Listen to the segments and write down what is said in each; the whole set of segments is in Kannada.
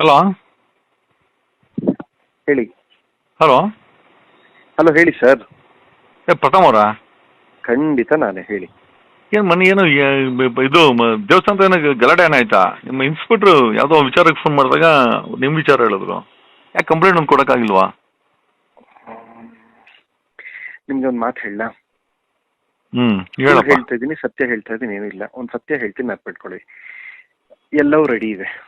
ಹಲೋ ಹೇಳಿ. ಹಲೋ ಹಲೋ ಹೇಳಿ ಸರ್ ಏ ಪ್ರಥಮ್ ಅವರಾ? ಖಂಡಿತ ನಾನೇ ಹೇಳಿ. ಏನು ಮನೆ ಏನು ಏ- ಬ- ಬ- ಇದು ಮ- ದೇವಸ್ಥಾನದ ಏನೋ ಗಲಾಟೆ ಏನಾಯ್ತಾ ನಿಮ್ಮ ಇನ್ಸ್ಪೆಕ್ಟ್ರು ಯಾವುದೋ ವಿಚಾರಕ್ಕೆ ಫೋನ್ ಮಾಡಿದಾಗ ನಿಮ್ಮ ವಿಚಾರ ಹೇಳಿದ್ರು. ಯಾಕೆ ಕಂಪ್ಲೇಂಟ್ ಒಂದು ಕೊಡೋಕ್ಕಾಗಿಲ್ವಾ? ನಿಮ್ಗೆ ಒಂದು ಮಾತು ಹೇಳ ಹ್ಞೂ ಹೇಳಪ್ಪ. ಹೇಳ್ತಾ ಇದ್ದೀನಿ ಸತ್ಯ ಹೇಳ್ತಾ ಇದ್ದೀನಿ ಏನಿಲ್ಲ. ಒಂದು ಸತ್ಯ ಹೇಳ್ತೀನಿ ನೆನ್ಪಿಟ್ಕೊಳ್ಳಿ. ಎಲ್ಲವೂ ರೆಡಿ ಇದೆ.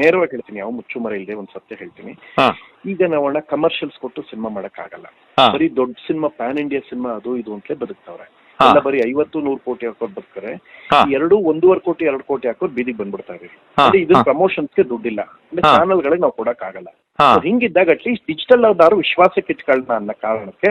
ನೇರವಾಗಿ ಹೇಳ್ತೀನಿ ಯಾವ ಮುಚ್ಚುಮರ ಇಲ್ಲದೆ ಒಂದ್ ಸತ್ಯ ಹೇಳ್ತೀನಿ. ಈಗ ನಾವ್ ಅಣ್ಣ ಕಮರ್ಷಿಯಲ್ಸ್ ಕೊಟ್ಟು ಸಿನಿಮಾ ಮಾಡಕ್ ಆಗಲ್ಲ ಬರೀ ದೊಡ್ಡ ಸಿನಿಮಾ ಪ್ಯಾನ್ ಇಂಡಿಯಾ ಸಿನಿಮಾ ಅದು ಇದು ಅಂತಲೇ ಬದುಕ್ತಾವ್ರೆ. ಎಲ್ಲ ಬರೀ ಐವತ್ತು ನೂರು ಕೋಟಿ ಹಾಕೋರ್ ಬದುಕ್ತಾರೆ. ಎರಡು ಒಂದೂವರೆ ಕೋಟಿ ಎರಡು ಕೋಟಿ ಹಾಕೋರ್ ಬೀದಿಗೆ ಬಂದ್ಬಿಡ್ತಾರೆ. ಅಂದ್ರೆ ಇದು ಪ್ರಮೋಷನ್ಸ್ ಪ್ರಮೋಷನ್ಸ್ಗೆ ದುಡ್ಡಿಲ್ಲ. ಅಂದ್ರೆ ಹಾ. ಚಾನಲ್ಗಳಿಗೆ ನಾವು ಕೊಡಕ್ ಆಗಲ್ಲ ಹಿಂಗಿದ್ದಾಗ ಅಟ್ಲೀಸ್ಟ್ ಡಿಜಿಟಲ್ ಅವ್ರದಾರು ವಿಶ್ವಾಸಕ್ಕೆ ಇಟ್ಕೊಳ್ಳೋಣ ಅನ್ನೋ ಕಾರಣಕ್ಕೆ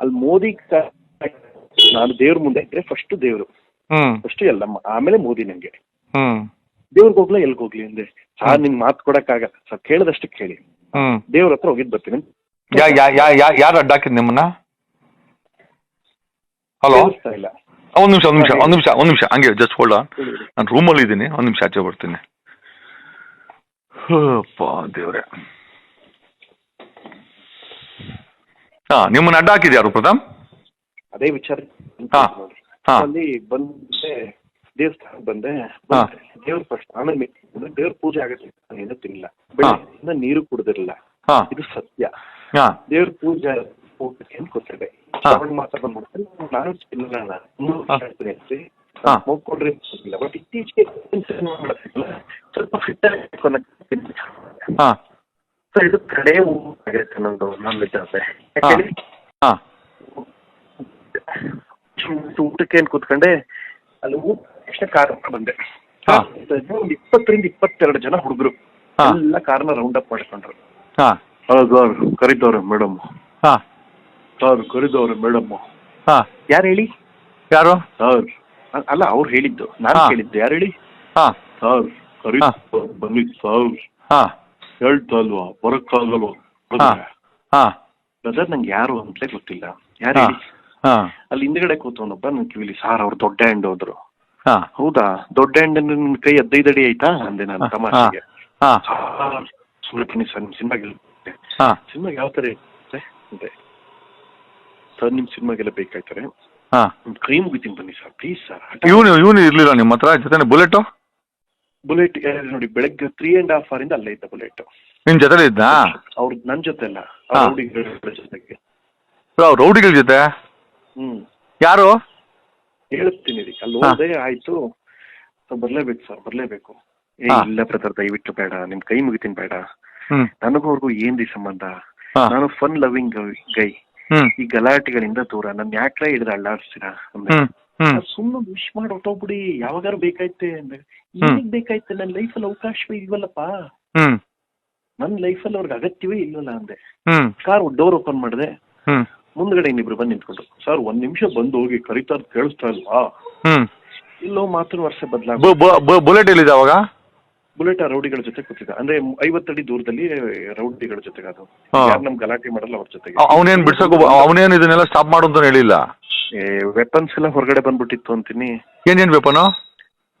ಅಲ್ಲಿ ಮೋದಿ ನಾನು ದೇವ್ರ ಮುಂದೆ ಇದ್ರೆ ಫಸ್ಟ್ ದೇವ್ರು. ಫಸ್ಟ್ ಎಲ್ಲ ಆಮೇಲೆ ಮೋದಿ ನಂಗೆ. ದೇವ್ರಿಗೆ ಹೋಗ್ಲಾ ಎಲ್ಗ್ ಹೋಗ್ಲಿ ಅಂದ್ರೆ? ನಿನ್ ನಿಮ್ ಮಾತು ಕೊಡಕ್ಕಾಗಲ್ಲ ಸರ್ ಕೇಳದಷ್ಟು ಕೇಳಿ. ದೇವ್ರ ಹತ್ರ ಹೋಗಿದ್ ಬರ್ತೀನಿ. ಯಾರು ಅಡ್ಡ ಹಾಕಿದ್ ನಿಮ್ಮನ್ನ ಹಲೋ ಇಲ್ಲ. ಒಂದ್ ನಿಮಿಷ ಒಂದ್ ನಿಮಿಷ ಒಂದ್ ನಿಮಿಷ ಒಂದ್ ನಿಮಿಷ. ಹಂಗೆ ಜಸ್ಟ್ ಹೋಲ್ಡ್ ಹೇಳಿ. ನಾನು ರೂಮಲ್ಲಿ ಇದ್ದೀನಿ ಒಂದ್ ನಿಮಿಷ ಆಚೆ ಬರ್ತೀನಿ. ದೇವ್ರೆ. ಹಾ ನಿಮ್ಮನ್ನ ಅಡ್ಡ ಹಾಕಿದ್ ಯಾರು ಪ್ರಥಮ್ ಅದೇ ವಿಚಾರ ಹಾ. ನೋಡಿ ಹಾ. ಅಲ್ಲಿ ಬಂದೆ ದೇವಸ್ಥಾನಕ್ಕೆ ಬಂದೆ ಹಾ. ದೇವ್ರ ಫಸ್ಟ್ ಆಮೇಲೆ ಮೆ- ದೇವ್ರ ಪೂಜೆ ಆಗತ್ತೆ ನಾನು ಏನೂ ತಿನ್ನಿಲ್ಲ ಬೆಳಗ್ಗೆಯಿಂದ ನೀರು ಕುಡ್ದಿರಲಿಲ್ಲ ಹಾ ಇದು ಸತ್ಯ ಹಾ ದೇವ್ರ ಪೂಜೆ ಹೋಗಕ್ಕೆ ಅಂತ ಗೊತ್ತಿದೆ ಹಾ. ಅವಾಗ ಮಾತ್ರ ಬಂದ್ಬಿಡ್ತಾರೆ ನಾನು ತಿನ್ನಲ್ಲ ನಾನು ಮೂರು ಹಾ. ವರ್ಷ ಹೇಳ್ತೀನಿ ಅಂತೆ. ಹಾ. ಮೂಗ್ ಕೊಡ್ರಿ ಇಲ್ಲ ಬಟ್ ಇತ್ತೀಚೆಗೆ ಏನ್ ಸಿನಿಮಾ ಮಾಡೋದಿಲ್ಲ. ಸ್ವಲ್ಪ ಫಿಟ್ ಹಾ ಸೊ ಇದು ಕಡೆ ಆಗುತ್ತೆ ನಂದು ನನ್ನ ಆದ್ರೆ ಹಾ ಊಟಕ್ಕೆ ಏನ್ ಕೂತ್ಕೊಂಡೆ ಅಲ್ಲಿ ಊಟ ತಕ್ಷಣ ಕಾರ್ ಹತ್ರ ಬಂದೆ. ಹಾ. ಒಂದು ಇಪ್ಪತ್ತರಿಂದ ಇಪ್ಪತ್ತೆರಡು ಜನ ಹುಡುಗರು. ಹಾ. ಎಲ್ಲ ಕಾರ್ನ ರೌಂಡ್ ಅಪ್ ಮಾಡ್ಕೊಂಡ್ರು. ಹಾ. ಸರ್ ಕರಿದವ್ರೆ ಮೇಡಮ್ ಹಾ. ಸರ್ ಕರಿದವ್ರೆ ಮೇಡಮ್ ಹಾ. ಯಾರು ಹೇಳಿ? ಯಾರು? ಸರ್ ಅಲ್ಲ ಅವ್ರು ಹೇಳಿದ್ದು. ನಾನು ಹೇಳಿದ್ದು ಕೇಳಿದ್ದು. ಯಾರು ಹೇಳಿ? ಹಾ. ಸರ್ ಕರಿ. ಬನ್ನಿ ಸರ್. ಹಾ. ಹೇಳ್ತಾ ಅಲ್ವಾ ಬರಕ್ಕಾಗಲ್ವಾ? ಹಾ ಹಾ. ಬ್ರದರ್ ನಂಗೆ ಯಾರು ಅಂತಲೇ ಗೊತ್ತಿಲ್ಲ. ಯಾರು ಹಾ ಅಲ್ಲಿ ಹಿಂದ್ಗಡೆ ಕೂತವನೊಬ್ಬ ನನ್ ಕಿವಿಲಿ ಸಾರ್ ಅವ್ರು ದೊಡ್ಡ ಹ್ಯಾಂಡ್ ಹೋದ್ರು. ಹಾ. ಹೌದಾ? ದೊಡ್ಡ ಹೆಣ್ಣು ನಿನ್ ಕೈ ಹದಿನೈದು ಅಡಿ ಆಯ್ತಾ? ಅಂದೆ ನಾನು ತಮಾಷೆಗೆ. ಹಾ. ಸರ್ ನಿಮ್ಮ ಸಿನಿಮಾಗೆ ಹಾ. ಸಿನಿಮಾಗೆ ಯಾವ ತರ ಇರುತ್ತೆ? ಅಂದೆ ಸರ್ ನಿಮ್ಮ ಸಿನಿಮಾಗೆಲ್ಲ ಬೇಕಾಯ್ತಾರೆ? ಹಾ. ಕೈ ಮುಗಿತೀನಿ ಬನ್ನಿ ಸರ್ ಪ್ಲೀಸ್ ಸರ್. ಇವನು ಇವನು ಇರ್ಲಿಲ್ಲ ನಿಮ್ಮ ಹತ್ರ? ಜೊತೆ ಬುಲೆಟು? ಬುಲೆಟ್ ನೋಡಿ ಬೆಳಗ್ಗೆ ತ್ರೀ ಅಂಡ್ ಹಾಫ್ ಇಂದ ಅಲ್ಲೇ ಇದ್ದ ಬುಲೆಟ್ ನಿಮ್ ಜೊತೆ ಇದ್ದ? ಅವ್ರ ನನ್ ಜೊತೆ ಅಲ್ಲ. ಅವ್ರ ಹುಡುಗಿಗಳ ಜೊತೆಗೆ. ಅವ್ರು ರೌಡಿಗಳ ಜೊತೆ? ಹ್ಮ್. ಯಾರು? ಹೇಳ್ತೀನಿ ರೀ ಅಲ್ಲಿ ಹಾ. ಹೋದೆ ಆಯ್ತು. ಸೊ ಬರ್ಲೇಬೇಕು ಸರ್ ಬರ್ಲೇಬೇಕು. ಏ ಹಾ. ಇಲ್ಲ ಬ್ರದರ್ ದಯವಿಟ್ಟು ಬೇಡ. ನಿಮ್ ಕೈ ಮುಗಿತೀನಿ ಬೇಡ. ಹ್ಮ್. ನನಗೂ ಅವ್ರಿಗೂ ಏನ್ರಿ ಸಂಬಂಧ? ಹಾ. ನಾನು ಫನ್ ಲವಿಂಗ್ ಗೈ. ಹ್ಮ್. ಈ ಗಲಾಟೆಗಳಿಂದ ದೂರ. ನನ್ ಯಾಕ್ರೆ ಹಿಡಿದ ಅಳ್ಳಾಡ್ಸ್ತೀರಾ ಹ್ಮ್. ಹ್ಮ್. ಸುಮ್ಮನೆ ವಿಶ್ ಮಾಡಿ ಹೊಟ್ಟೋಗ್ಬಿಡಿ ಯಾವಾಗಾರು ಬೇಕಾಯ್ತೆ ಅಂದೆ. ಹ್ಮ್. ಏನಿಗ್ ಬೇಕಾಯ್ತು? ನನ್ನ ಲೈಫಲ್ಲಿ ಅವಕಾಶವೇ ಇಲ್ವಲ್ಲಪ್ಪ. ನನ್ನ ಲೈಫಲ್ಲಿ ಅವ್ರಿಗೆ ಅಗತ್ಯವೇ ಇಲ್ವಲ್ಲ ಅಂದೆ. ಕಾರ್ ಡೋರ್ ಓಪನ್ ಮಾಡಿದೆ. ಮುಂದ್ಗಡೆ ಇನ್ನಿಬ್ರು ಬಂದು ನಿಂತ್ಕೊಂಡ್ರು. ಸರ್ ಒಂದ್ ನಿಮಿಷ ಬಂದು ಹೋಗಿ ಕರಿತಾ ಅಂತ ಕೇಳಿಸ್ತಾ ಇಲ್ವಾ? ಇಲ್ಲೋ ಮಾತ್ರ ವರ್ಷ ಬದಲಾಗ ಬು- ಬು- ಬು- ಬುಲೆಟ್ ಎಲ್ಲಿದೆ ಅವಾಗ? ಬುಲೆಟ್ ಆ ರೌಡಿಗಳ ಜೊತೆ ಕೂತಿದ್ದ. ಅಂದ್ರೆ ಐವತ್ತಡಿ ದೂರದಲ್ಲಿ ರೌಡಿಗಳ ಜೊತೆಗೆ ಅದು. ಯಾರು ನಮ್ ಗಲಾಟೆ ಮಾಡಲ್ಲ ಅವ್ರ ಜೊತೆಗೆ. ಅವ್- ಅವನೇನ್ ಬಿಡ್ಸಕ್ ಅವನೇನ್ ಇದನ್ನೆಲ್ಲ ಸ್ಟಾಪ್ ಮಾಡು ಅಂತ ಹೇಳಿಲ್ಲ? ವೆಪನ್ಸ್ ಎಲ್ಲ ಹೊರಗಡೆ ಬಂದ್ಬಿಟ್ಟಿತ್ತು ಅಂತೀನಿ. ಏನೇನ್ ವೆಪನು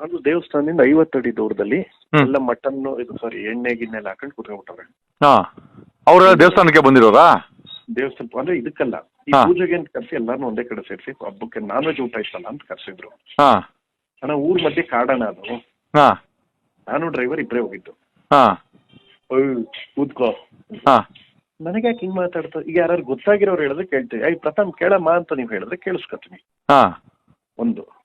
ಅದು ದೇವಸ್ಥಾನದಿಂದ ಐವತ್ತಡಿ ದೂರದಲ್ಲಿ ಹ್ಮ್. ಎಲ್ಲ ಮಟನ್ ಇದು ಸಾರಿ ಎಣ್ಣೆ ಗಿಣ್ಣೆ ಎಲ್ಲ ಹಾಕೊಂಡು ಕುತ್ಕೊಂಡ್ಬಿಟ್ಟವ್ರೆ. ಹಾ. ಅವ್ರ ದೇವಸ್ಥಾನಕ್ಕೆ ಬಂದಿರೋರಾ? ದೇವಸ್ಥಾನ ಅಂದ್ರೆ ಇದಕ್ಕಲ್ಲ. ಈ ಹಾ. ಪೂಜೆಗೆ ಅಂತ ಕರ್ಸಿ ಎಲ್ಲಾನು ಒಂದೇ ಕಡೆ ಸೇರಿಸಿ ಹಬ್ಬಕ್ಕೆ ನಾನ್ ವೆಜ್ ಊಟ ಇಷ್ಟಲ್ಲ ಅಂತ ಕರ್ಸಿದ್ರು. ಹಾ. ಅಣ್ಣ ಊರ್ ಮಧ್ಯೆ ಕಾಡಣ ಅದು. ಹಾ. ನಾನು ಡ್ರೈವರ್ ಇಬ್ಬರೇ ಹೋಗಿದ್ದು. ಹಾ. ಅಯ್ಯ್, ಕೂತ್ಕೋ. ಹಾ. ನನಗೆ ಯಾಕೆ ಹಿಂಗ್ ಮಾತಾಡ್ತಾ ಈಗ ಯಾರು ಗೊತ್ತಾಗಿರೋರು ಹೇಳಿದ್ರೆ ಕೇಳ್ತೀವಿ. ಐ ಪ್ರಥಮ್ ಕೇಳಮ್ಮ ಅಂತ ನೀವು ಹೇಳಿದ್ರೆ ಕೇಳಿಸ್ಕೊತೀನಿ. ಹಾ. ಒಂದು.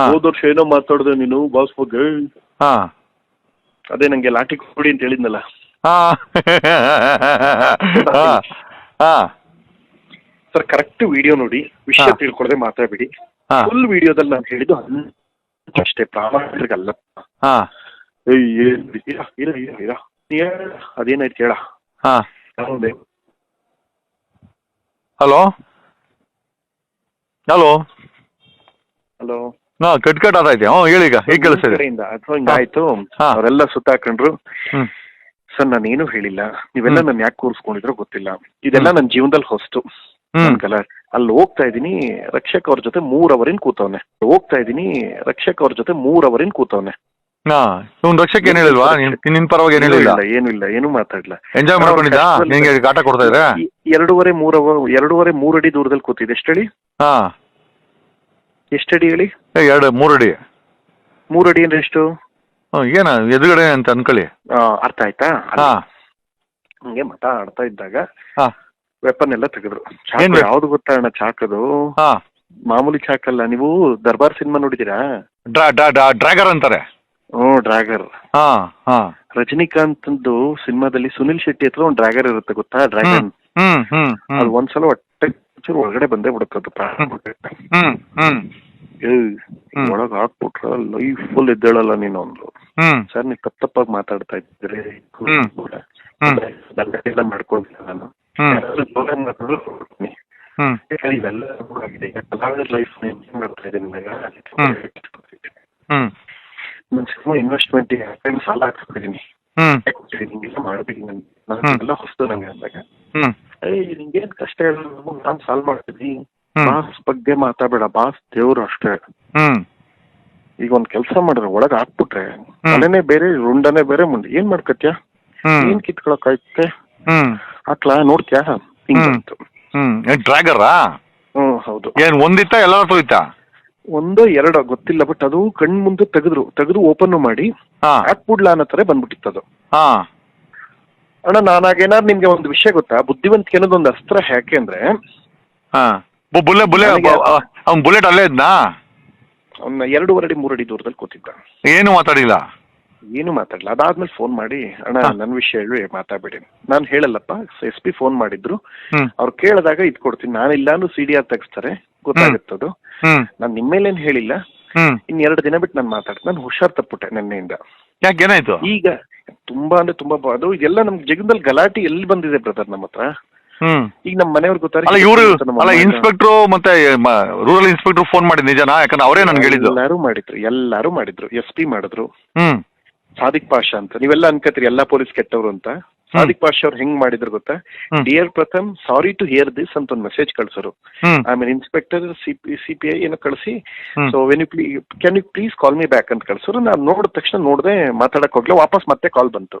ಹೋದ ವರ್ಷ ಏನೋ ಮಾತಾಡ್ದೆ ನೀನು ಬಾಸ್ ಬಗ್ಗೆ. ಹಾ. ಅದೇ ನಂಗೆ ಲಾಟಿ ಕೊಡಿ ಅಂತ ಹೇಳಿದ್ನಲ್ಲ. ಹಾ. ಹಾ. ಹಾ. ಸರ್ ಕರೆಕ್ಟ್ ವಿಡಿಯೋ ನೋಡಿ ವಿಷಯ ಹಾ. ಮಾತಾಡ್ಬೇಡಿ. ಹಾ. ಫುಲ್ ವಿಡಿಯೋದಲ್ಲಿ ನಾನು ಹೇಳಿದ್ದು ಹನ್- ಅಷ್ಟೇ ಪ್ರಾಮಾಣಿಕಲ್ಲ ಹಾ. ಏಯ್ ಏನ್ ಇರ ಇರ ಇರ ಇರ ನೀ ಹೇಳ ಅದೇನಾಯ್ತು ಕೇಳ. ಹಾ. ಹಲೋ? ಹಲೋ? ಹಲೋ? ಹಾ ಕಟ್ ಕಟ್ ಇದೆ ಹ್ಞೂ ಹೇಳಿ ಈಗ ಈಗ ಕೇಳಿಸ್ತಿದೆ. ಕಡೆಯಿಂದ ಅಥವಾ ಹಿಂಗಾಯ್ತು ಹಾ. ಅವರೆಲ್ಲ ಸುತ್ತಾಕೊಂಡ್ರು. ಹ್ಮ್. ಸರ್ ನಾನೇನು ಹೇಳಿಲ್ಲ. ನೀವೆಲ್ಲ ಹ್ಮ್. ನನ್ ಯಾಕೆ ಕೂರಿಸ್ಕೊಂಡಿದ್ರು ಗೊತ್ತಿಲ್ಲ. ಇದೆಲ್ಲ ನನ್ನ ಜೀವನದಲ್ಲಿ ಹೊಸ್ತು. ಹ್ಮ್. ನನ್ಗಲ್ಲ ಅಲ್ಲಿ ಹೋಗ್ತಾ ಇದೀನಿ ರಕ್ಷಕ್ ಅವ್ರ ಜೊತೆ ಮೂರ್ ಅವರಿನ್ ಕೂತವ್ನೆ ಹೋಗ್ತಾ ಇದೀನಿ ರಕ್ಷಕ್ ಅವ್ರ ಜೊತೆ ಮೂರ್ ಅವರಿನ್ ಕೂತವ್ನೆ. ಹಾ ಇವ್ನು ರಕ್ಷಕ್ ಏನ್ ಹೇಳಿಲ್ವಾ? ನಿನ್ ನಿನ್ ಪರವಾಗಿ ಏನ್ ಹೇಳಿಲ್ಲ? ಏನು ಇಲ್ಲ ಏನು ಮಾತಾಡ್ಲ ಎಂಜಾಯ್ ಮಾಡ್ಕೊಂಡಿದ್ದ? ಕಷ್ಟದಲ್ಲಿ- ನಿಂಗೆ ಕಾಟ ಕೊಡ್ತಾ ಇದ್ರೆ? ಎರಡೂವರೆ ಮೂರ್ ಅವರ್ ಎರಡೂವರೆ ಮೂರ್ ಅಡಿ ದೂರದಲ್ಲಿ ಕೂತಿದೆ ಹೇಳಿ? ಹಾ. ಎಷ್ಟಡಿ ಹೇಳಿ? ಎರಡು ಮೂರು ಅಡಿ. ಮೂರು ಅಡಿ ಅಂದ್ರೆ ಎಷ್ಟು? ಹ್ಮ್, ಏನ ಎದುರುಗಡೆ ಅಂತ ಅನ್ಕೊಳ್ಳಿ. ಆ, ಅರ್ಥ ಆಯ್ತಾ? ಹಾ. ಹಂಗೆ ಮಾತಾಡ್ತಾ ಇದ್ದಾಗ ಹಾ. ವೆಪನ್ ಎಲ್ಲ ತೆಗೆದ್ರು. ಏನ್ ಯಾವ್ದು ಗೊತ್ತಾ ಅಣ್ಣ ಚಾಕದು? ಹಾ. ಮಾಮೂಲಿ ಚಾಕಲ್ಲ ನೀವು ದರ್ಬಾರ್ ಸಿನಿಮಾ ನೋಡಿದೀರಾ ಡ್ರಾ ಡ್ರಾ ಡ್ರಾ ಡ್ರ್ಯಾಗರ್ ಅಂತಾರೆ. ಹ್ಮ್ ಡ್ರ್ಯಾಗರ್. ಹಾ ಹಾ. ರಜನಿಕಾಂತ್ ಸಿನಿಮಾದಲ್ಲಿ ಸುನಿಲ್ ಶೆಟ್ಟಿ ಹತ್ರ ಒಂದು ಡ್ರ್ಯಾಗರ್ ಇರುತ್ತೆ ಗೊತ್ತಾ? ಡ್ರ್ಯಾಗನ್. ಹ್ಮ್ ಹ್ಮ್ ಹ್ಮ್. ಅದು ಒಂದ್ಸಲ ಚೂರು ಒಳಗಡೆ ಬಂದೇ ಬಿಡುತ್ತೆ ಅದು ಪ್ರಾಣ ಬಿಡುತ್ತೆ. ಹ್ಮ್ ಹ್ಮ್. ಏಯ್ ಹ್ಮ್. ಒಳಗ್ ಹಾಕ್ಬಿಟ್ರ ಲೈಫ್ ಫುಲ್ ಎದ್ದೇಳಲ್ಲ ನೀನು ಅಂದ್ರು ಸರ್ ನೀವು ತಪ್ಪ ತಪ್ಪಾಗಿ ಮಾತಾಡ್ತಾ ಇದ್ದೀರಿ. ಎಲ್ಲ ಮಾಡ್ಕೊಂಡಿಲ್ಲ ನಾನು. ಇವೆಲ್ಲ ಆಗಿದೆ. ಲೈಫ್ ಮಾಡ್ತಾ ಇದ್ದೀನಿ ಸಿನಿಮಾ ಇನ್ವೆಸ್ಟ್ಮೆಂಟ್ ಟೈಮ್ ಸಾಲ ಹಾಕ್ಸ್ಬಿಟ್ಟಿದ್ದೀನಿ ಹ್ಮ್. ಹೊಸದು ನಂಗೆ ಅಂದಾಗ ಹ್ಮ್ ಏಯ್ ನಿಂಗೇನ್ ಕಷ್ಟ ನಾನ್ ಸಾಲ್ವ್ ಮಾಡ್ತೀನಿ. ಬಾಸ್ ಬಗ್ಗೆ ಮಾತಾಡಬೇಡ ಬಾಸ್ ದೇವ್ರು ಅಷ್ಟೇ. ಈಗ ಒಂದ್ ಕೆಲಸ ಮಾಡಿದ್ರೆ ಒಳಗ್ ಹಾಕ್ಬಿಟ್ರೆ ಮನೆನೆ ಬೇರೆ ರುಂಡನೇ ಬೇರೆ ಮುಂದೆ. ಏನ್ ಮಾಡ್ಕತ್ಯ? ಏನ್ ಕಿತ್ಕೊಳಕ್ ಆಯ್ತೆ ಹಾಕ್ಲಾ? ನೋಡ್ತ್ಯಾ? ಹಿಂಗ್ ಹ್ಮ್. ಬಂತು. ಹ್ಮ್. ಏನ್ ಡ್ರ್ಯಾಗರಾ ಹ್ಮ್ ಹೌದು. ಏನ್ ಒಂದಿತ್ತ ಎಲ್ಲ ಇತ್ತಾ ಒಂದೋ ಎರಡೋ ಗೊತ್ತಿಲ್ಲ ಬಟ್ ಅದು ಕಣ್ ಮುಂದೆ ತೆಗೆದ್ರು. ತೆಗೆದು ಓಪನ್ ಮಾಡಿ ಹಾಕ್ಬಿಡ್ಲಾ ಅನ್ನೋ ತರ ಬಂದ್ಬಿಟ್ಟಿತ್ತು ಅದು. ಅಣ್ಣ ನಾನಾಗೇನಾದ್ರು ನಿಮ್ಗೆ ಒಂದು ವಿಷಯ ಗೊತ್ತಾ? ಬುದ್ಧಿವಂತಿಕೆ ಅನ್ನೋದು ಒಂದು ಅಸ್ತ್ರ ಯಾಕೆ ಅಂದ್ರೆ ಹಾ. ಬುಲ್ಲೆ ಅವ್ನ್ ಬುಲೆಟ್ ಅಲ್ಲೇ ಇದ್ನಾ? ಅವ್ನ ಎರಡೂವರೆ ಅಡಿ ಮೂರಡಿ ದೂರದಲ್ಲಿ ಕೂತಿದ್ದ. ಏನು ಮಾತಾಡಿಲ್ಲ? ಏನು ಮಾತಾಡಲ್ಲ ಅದಾದ್ಮೇಲೆ ಫೋನ್ ಮಾಡಿ ಅಣ್ಣ. ನನ್ನ ವಿಷಯ ಹೇಳಿ ಮಾತಾಡ್ಬೇಡಿ. ನಾನು ಹೇಳಲ್ಲಪ್ಪ ಎಸ್ ಪಿ ಫೋನ್ ಮಾಡಿದ್ರು. ಅವ್ರು ಕೇಳಿದಾಗ ಇದ್ ಕೊಡ್ತೀನಿ. ನಾನಿಲ್ಲಾನು ಸಿ ಡಿ ಆರ್ ತೆಗಿಸ್ತಾರೆ. ಗೊತ್ತಾಗುತ್ತದು ನಾನು ನಿಮ್ಮೇಲೇನು ಹೇಳಿಲ್ಲ. ಇನ್ ಎರಡು ದಿನ ಬಿಟ್ಟು ನಾನು ಮಾತಾಡ್ತೀನಿ. ನಾನು ಹುಷಾರ್ ತಪ್ಪುಟ್ಟೆ ನಿನ್ನೆಯಿಂದ. ಯಾಕೆ ಏನಾಯ್ತು? ಈಗ ತುಂಬಾ ಅಂದ್ರೆ ತುಂಬಾ ಬ- ಅದು ಇದೆಲ್ಲ ನಮ್ ಜಗದಲ್ಲಿ ಗಲಾಟೆ ಎಲ್ಲಿ ಬಂದಿದೆ ಬ್ರದರ್ ನಮ್ಮ ಹತ್ರ? ಹ್ಮ್. ಈಗ ನಮ್ಮ ಮನೆಯವ್ರು ಗೊತ್ತಾರೆ ಅಲ್ಲ ಇವರು ಅಲ್ಲ ಇನ್ಸ್ಪೆಕ್ಟ್ರು ಮತ್ತೆ ರೂರಲ್ ಇನ್ಸ್ಪೆಕ್ಟರ್ ಫೋನ್ ಮಾಡಿದ್ ನಿಜನಾ? ಯಾಕಂದ್ರೆ ಅವರೇ ನನ್ಗೆ ಹೇಳಿದ್ರು ಎಲ್ಲಾರು ಮಾಡಿದ್ರು ಎಲ್ಲಾರು ಮಾಡಿದ್ರು. ಎಸ್ ಪಿ ಮಾಡಿದ್ರು. ಹ್ಮ್. ಸಾದಿಕ್ ಪಾಷಾ ಅಂತ. ನೀವೆಲ್ಲ ಅನ್ಕತ್ರಿ ಎಲ್ಲಾ ಪೊಲೀಸ್ ಕೆಟ್ಟವ್ರು ಅಂತ. ಸಾದಿಕ್ ಪಾಷಾ ಅವ್ರು ಹೆಂಗ್ ಮಾಡಿದ್ರು ಗೊತ್ತಾ. Dear Pratham sorry to hear this ಅಂತ ಒಂದು ಮೆಸೇಜ್ ಕಳ್ಸೋರು. ಆಮೇಲೆ ಇನ್ಸ್ಪೆಕ್ಟರ್ ಸಿ ಪಿ ಐ ಏನೋ ಕಳಿಸಿ. So when you plea can you please call me back ಅಂತ ಕಳ್ಸೋರು. ನಾನು ನೋಡಿದ ತಕ್ಷಣ ನೋಡದೆ ಮಾತಾಡಕ್ ಹೋಗ್ಲಿ ವಾಪಸ್ ಮತ್ತೆ ಕಾಲ್ ಬಂತು.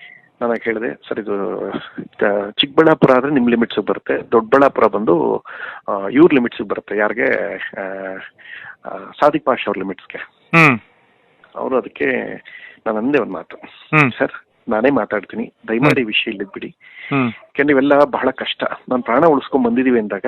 ನಾನು ಕೇಳಿದೆ ಸರ್ ಇದು ಚಿಕ್ಕಬಳ್ಳಾಪುರ ಆದ್ರೆ ನಿಮ್ ಲಿಮಿಟ್ಸ್ ಬರುತ್ತೆ. ದೊಡ್ಡಬಳ್ಳಾಪುರ ಬಂದು ಇವ್ರ ಲಿಮಿಟ್ಸ್ ಬರುತ್ತೆ. ಯಾರಿಗೆ ಸಾದಿಕ್ ಪಾಷ್ ಅವ್ರ ಲಿಮಿಟ್ಸ್ಗೆ ಅವರು ಅದಕ್ಕೆ ನಾನು ಅಂದೆ ಒಂದು ಮಾತು. ಸರ್ ನಾನೇ ಮಾತಾಡ್ತೀನಿ. ದಯಮಾಡಿ ವಿಷಯ ಇಲ್ಲಿದ್ ಬಿಡಿ ಯಾಕಂದ್ರೆ ಇವೆಲ್ಲ ಬಹಳ ಕಷ್ಟ. ನಾನು ಪ್ರಾಣ ಉಳಿಸ್ಕೊಂಡ್ ಬಂದಿದೀವಿ ಅಂದಾಗ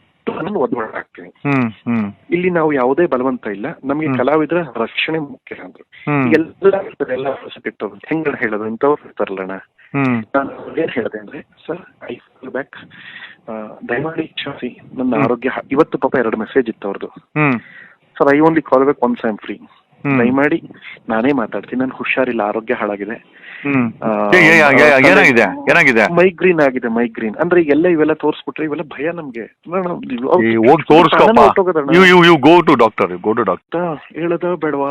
ಹ್ಮ್ ಒದ್ ಹ್ಮ್. ಇಲ್ಲಿ ನಾವು ಯಾವುದೇ ಬಲವಂತ ಇಲ್ಲ. ನಮಗೆ. ಕಲಾವಿದರ ರಕ್ಷಣೆ ಮುಖ್ಯ ಅಂದ್ರು. ಎಲ್ಲ ಹೆಂಗ್ ಎಲ್ಲ ಇಟ್ಟವ್ರು ಹೆಂಗ ಹೇಳೋದು? ಇಂಥವ್ರು ಇರ್ತಾರಲ್ಲಣ್ಣ. ನಾನು ಏನ್ ಹೇಳಿದೆ ಅಂದ್ರೆ ಸರ್ ಐ ಫೀಲ್ ಬ್ಯಾಕ್ ದಯಮಾಡಿ ಕ್ಷಮಿಸಿ. ನನ್ನ ಆರೋಗ್ಯ ಇವತ್ತು ಪಾಪ ಎರಡು ಮೆಸೇಜ್ ಇತ್ತು ಅವ್ರದ್ದು sir I only call back once I am free. ದಯಮಾಡಿ ನಾನೇ ಮಾತಾಡ್ತೀನಿ. ನಾನು ಹುಷಾರಿಲ್ಲ ಆರೋಗ್ಯ ಹಾಳಾಗಿದೆ. ಏನಾಗಿದೆ? ಏನಾಗಿದೆ? ಮೈಗ್ರೀನ್ ಆಗಿದೆ ಮೈಗ್ರೀನ್. ಅಂದ್ರೆ ಎಲ್ಲ ಇವೆಲ್ಲ ತೋರಿಸ್ಬಿಟ್ರೆ ಇವೆಲ್ಲ ಭಯ ನಮ್ಗೆ. ಹೇಳದ ಬೇಡವಾ?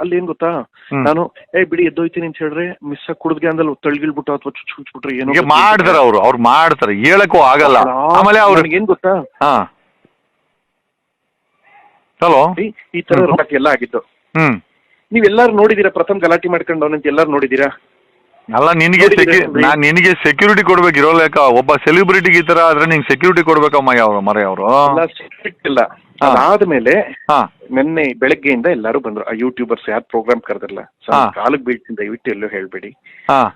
ಅಲ್ಲಿ ಏನ್ ಗೊತ್ತಾ? ನಾನು ಏ ಬಿಡಿ ಎದ್ದೋಯ್ತೀನಿ ಅಂತ ಹೇಳಿದ್ರೆ ಮಿಸ್ ಕುಡಿದ್ಗೆ ಅಂದ್ರೆ ತಳ್ಗಿಳ್ಬಿಟ್ಟು ಅಥವಾ ಚುಚ್ ಚುಚ್ಬಿಟ್ರೆ ಏನೋ ಮಾಡ್ತಾರೆ ಅವ್ರು ಅವ್ರು ಮಾಡ್ತಾರೆ. ಹೇಳಕ್ಕೂ ಆಗಲ್ಲ. ಆಮೇಲೆ ಅವ್ರಿಗೆ ಏನ್ ಗೊತ್ತಾ? ಹಾ. ಹಲೋ ಈ- ತರ ಎಲ್ಲ ಆಗಿತ್ತು ಹ್ಮ್. ನೀವೆಲ್ಲಾರು ನೋಡಿದೀರಾ ಪ್ರಥಮ ಗಲಾಟೆ ಮಾಡ್ಕೊಂಡು ಅವನಂತ ಎಲ್ಲಾರು ನೋಡಿದೀರಾ? ಅಲ್ಲ ನಿನಗೆ ನಾ ಸೆಕ್ಯೂ ನಾನ್ ನಿನಗೆ ಸೆಕ್ಯೂರಿಟಿ ಕೊಡ್ಬೇಕು ಇರೋ ಲೆಕ್ಕ. ಒಬ್ಬ ಸೆಲೆಬ್ರಿಟಿಗೆ ಈ ತರ ಆದ್ರೆ ನಿಂಗೆ ಸೆಕ್ಯೂರಿಟಿ ಕೊಡ್ಬೇಕಮ್ಮ ಯಾವ ಮರೆ ಅವರು? ಅವ್ರು ಇಲ್ಲ. ಹಾ. ಅದಾದ್ಮೇಲೆ ಹಾ. ನಿನ್ನೆ ಬೆಳಗ್ಗೆಯಿಂದ ಎಲ್ಲಾರು ಬಂದ್ರು. ಆ ಯೂಟ್ಯೂಬರ್ಸ್ ಯಾರು ಪ್ರೋಗ್ರಾಮ್ ಕರೆದಿರಲ್ಲ ಹಾ. ಕಾಲಕ್ಕೆ ಬೀಳ್ತೀನಿ ದಯವಿಟ್ಟು ಎಲ್ಲೂ ಹೇಳ್ಬೇಡಿ. ಹಾ.